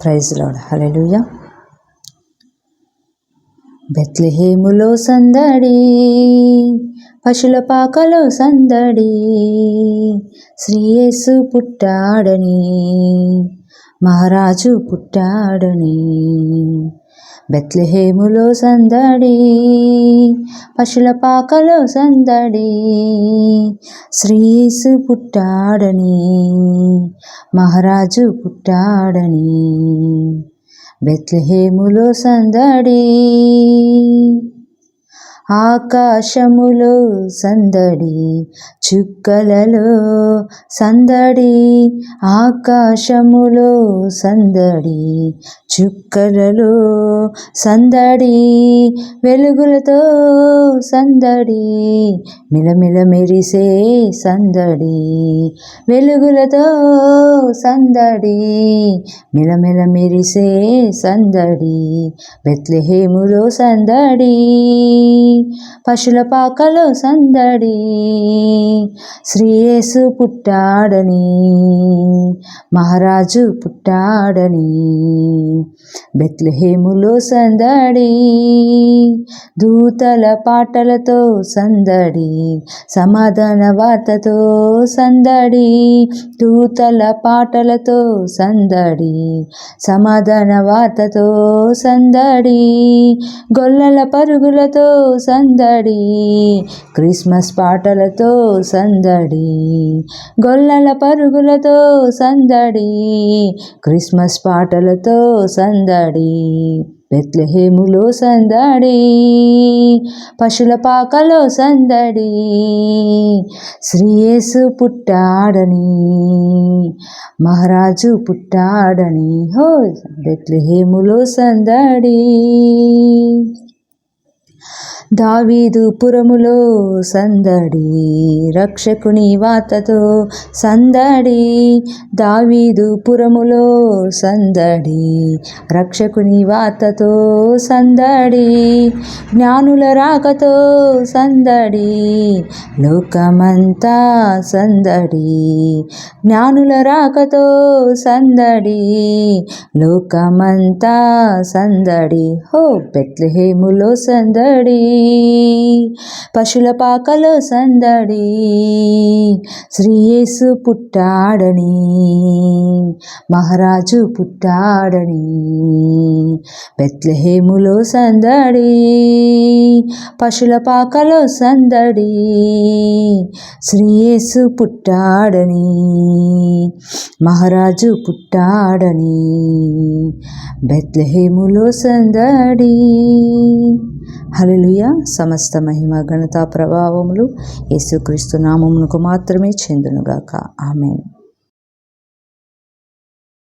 Praise lord. Hallelujah బెత్లెహేములో సందడి పశుల పాకలో సందడి శ్రీయేసు పుట్టాడని మహారాజు పుట్టాడని బెత్లెహేములో సందడి పశుల పాకలో సందడి శ్రీసు పుట్టాడని మహారాజు పుట్టాడని బెత్లెహేములో సందడి. ఆకాశములో సందడి చుక్కలలో సందడి ఆకాశములో సందడి చుక్కలలో సందడి వెలుగులతో సందడి మిలమిల మెరిసే సందడి వెలుగులతో సందడి మిలమిల మెరిసే సందడి బెత్లెహేములో సందడి. పశుల పాకలో సందడి. శ్రీయేసు పుట్టాడని. మహారాజు పుట్టాడని. బెత్లహేములో సందడి దూతల పాటలతో సందడి సమాధాన వార్తతో సందడి దూతల పాటలతో సందడి సమాధాన వార్తతో సందడి గొల్లల పరుగులతో సందడి క్రిస్మస్ పాటలతో సందడి గొల్లల పరుగులతో సందడి క్రిస్మస్ పాటలతో సందడి బెత్లహేములో సందడి పశుల పాకలో సందడి శ్రీయేసు పుట్టాడని మహారాజు పుట్టాడని హో బెత్లహేములో సందడి. దావీదు పురములో సందడి రక్షకుని వార్తతో సందడి. దావీదు పురములో సందడి రక్షకుని వార్తతో సందడి. జ్ఞానుల రాకతో సందడి లోకమంతా సందడి. జ్ఞానుల రాకతో సందడి లోకమంతా సందడి. హో బెత్లహేములో సందడి. పశుల పాకలో సందడి శ్రీయేసు పుట్టాడని మహారాజు పుట్టాడని బెత్లహేములో సందడి పశుల పాకలో సందడి శ్రీయేసు పుట్టాడని మహారాజు పుట్టాడని బెత్లహేములో సందడి. హలలుయ సమస్త మహిమ ఘనతా ప్రభావములు యేసుక్రీస్తు నామమునకు మాత్రమే చెందునుగాక. ఆమెను.